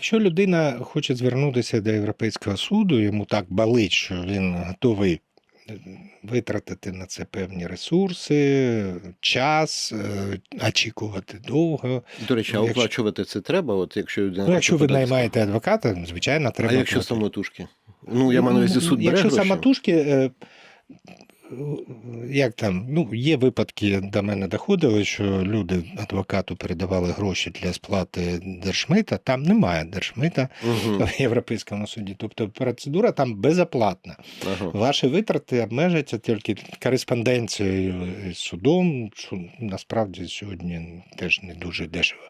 Якщо людина хоче звернутися до Європейського суду, йому так болить, що він готовий е, витратити на це певні ресурси, час, е, очікувати довго. До речі, а Якщо- оплачувати це треба, от якщо людина. Ну, якщо ви наймаєте адвоката, звичайно, треба. А якщо платити. самотужки? Ну, я маю на увазі суд бере Якщо гроші? самотужки, е, як там, ну, є випадки, до мене доходили, що люди адвокату передавали гроші для сплати держмита, там немає держмита Угу. в Європейському суді. Тобто процедура там безоплатна. Ага. Ваші витрати обмежаться тільки кореспонденцією з судом, що насправді сьогодні теж не дуже дешево.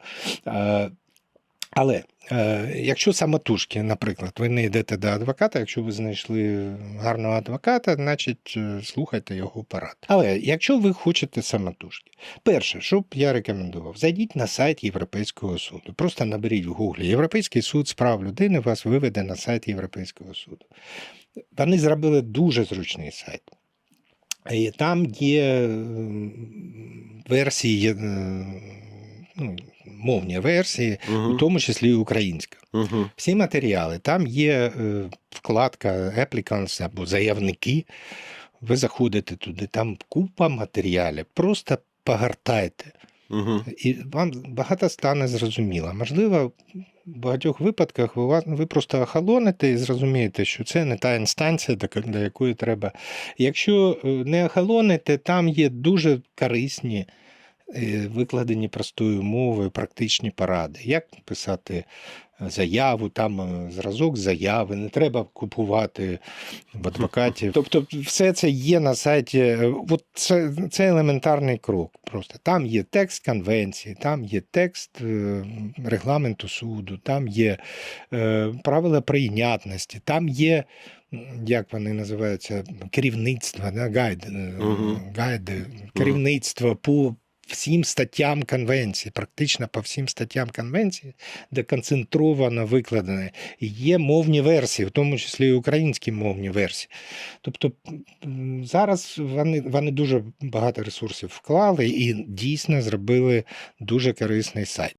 Але е, якщо самотужки, наприклад, ви не йдете до адвоката, якщо ви знайшли гарного адвоката, значить е, слухайте його порад. Але якщо ви хочете самотужки, перше, що б я рекомендував, зайдіть на сайт Європейського суду. Просто наберіть в Гуглі Європейський суд з прав людини вас виведе на сайт Європейського суду. Вони зробили дуже зручний сайт. І там є версії, е, ну, мовні версії, у Угу. тому числі і українська. Угу. Всі матеріали. Там є е, вкладка applicants або заявники. Ви заходите туди, там купа матеріалів. Просто погортайте. Угу. І вам багато стане зрозуміло. Можливо, в багатьох випадках ви, ви просто охолоните і зрозумієте, що це не та інстанція, до якої треба. Якщо е, не охолоните, там є дуже корисні, викладені простою мовою, практичні поради. Як писати е, заяву, там е, зразок заяви, не треба купувати в адвокатів. Тобто, все це є на сайті. Е, От це, це елементарний крок. Просто там є текст конвенції, там є текст е, регламенту суду, там є е, правила прийнятності, там є. Як вони називаються, керівництво, да, гайд, е, Мгм. гайди, керівництво по всім статтям конвенції, практично по всім статтям конвенції, де концентровано викладене. Є мовні версії, в тому числі і українські мовні версії. Тобто зараз вони, вони дуже багато ресурсів вклали і дійсно зробили дуже корисний сайт.